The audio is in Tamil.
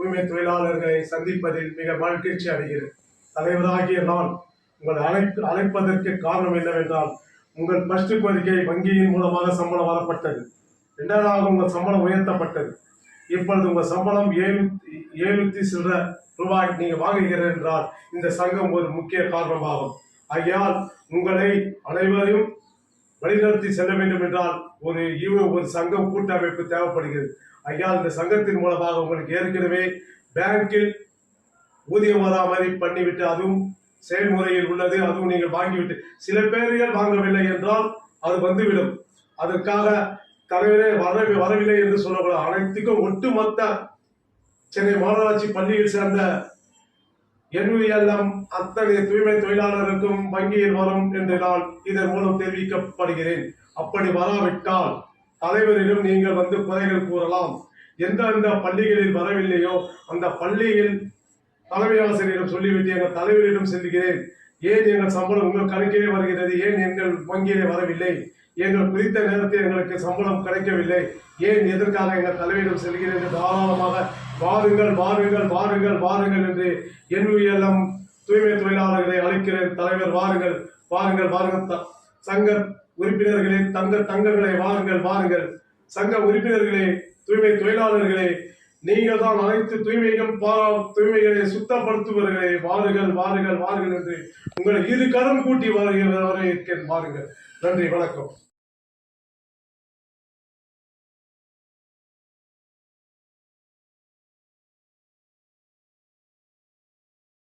தூய்மை தொழிலாளர்களை சந்திப்பதில் மிக மகிழ்ச்சி அடைகிறேன். தலைவராகிய நான் உங்கள் அழைப்பு அழைப்பதற்கு காரணம் என்னவென்றால் உங்கள் ஃபர்ஸ்ட் கோரிக்கை வங்கியின் மூலமாக சம்பளம் வரப்பட்டது. இரண்டாவதாக உங்கள் சம்பளம் உயர்த்தப்பட்டது. இப்பொழுது உங்கள் சம்பளம் ஏழுநூத்தி ஏழுத்தி சில்லற ரூபாய் நீங்க வாங்குகிறீர்கள் என்றால் இந்த சங்கம் ஒரு முக்கிய காரணமாகும். ஆகையால் உங்களை அனைவரையும் வழிநடத்தி செல்ல வேண்டும் என்றால் ஒரு யூ ஒரு சங்கம் கூட்டமைப்பு தேவைப்படுகிறது. ஐயா இந்த சங்கத்தின் மூலமாக உங்களுக்கு ஏற்கனவே பேங்கில் ஊதியம் வராமலை பண்ணிவிட்டு அதுவும் செயல்முறையில் உள்ளது அதுவும் நீங்கள் வாங்கிவிட்டு சில பேர்கள் வாங்கவில்லை என்றால் அது வந்துவிடும். அதற்காக தலைவரே வர வரவில்லை என்று சொல்லக்கூடாது. அனைத்துக்கும் ஒட்டுமொத்த சென்னை மாநகராட்சி பள்ளியில் சேர்ந்த என்விஎல்எம் அத்தகைய தூய்மை தொழிலாளருக்கும் வங்கியில் வரும் என்று நான் இதன் மூலம் தெரிவிக்கப்படுகிறேன். அப்படி வராவிட்டால் தலைவரிடம் நீங்கள் வந்து குறைகள் கூறலாம். எந்தெந்த பள்ளிகளில் வரவில்லையோ அந்த பள்ளியில் தலைமை ஆசிரியரிடம் சொல்லிவிட்டு எங்கள் தலைவரிடம் செல்கிறேன். ஏன் எங்கள் சம்பளம் உங்கள் கணக்கிலே வருகிறது? ஏன் எங்கள் வங்கியிலே வரவில்லை? எங்கள் குறித்த நேரத்தில் எங்களுக்கு சம்பளம் கிடைக்கவில்லை. ஏன் எதற்காக எங்கள் தலைவரிடம் செல்கிறேன் என்று தாராளமாக வாருங்கள் வாருங்கள் வாருங்கள் வாருங்கள் என்று என்விஎல்எம் தூய்மை தொழிலாளர்களை அழைக்கிறேன். தலைவர் வாருங்கள் வாருங்கள் வாருங்கள். சங்க உறுப்பினர்களே தங்க தங்கங்களே வாருங்கள் வாருங்கள். சங்க உறுப்பினர்களே தூய்மை தொழிலாளர்களே நீங்கள் தான் அனைத்து தூய்மைகள் தூய்மைகளை சுத்தப்படுத்துபவர்களே வாருங்கள் வாருங்கள் வாருங்கள் என்று உங்களை இரு கரம் கூட்டி வருகிற வாருங்கள். நன்றி வணக்கம்.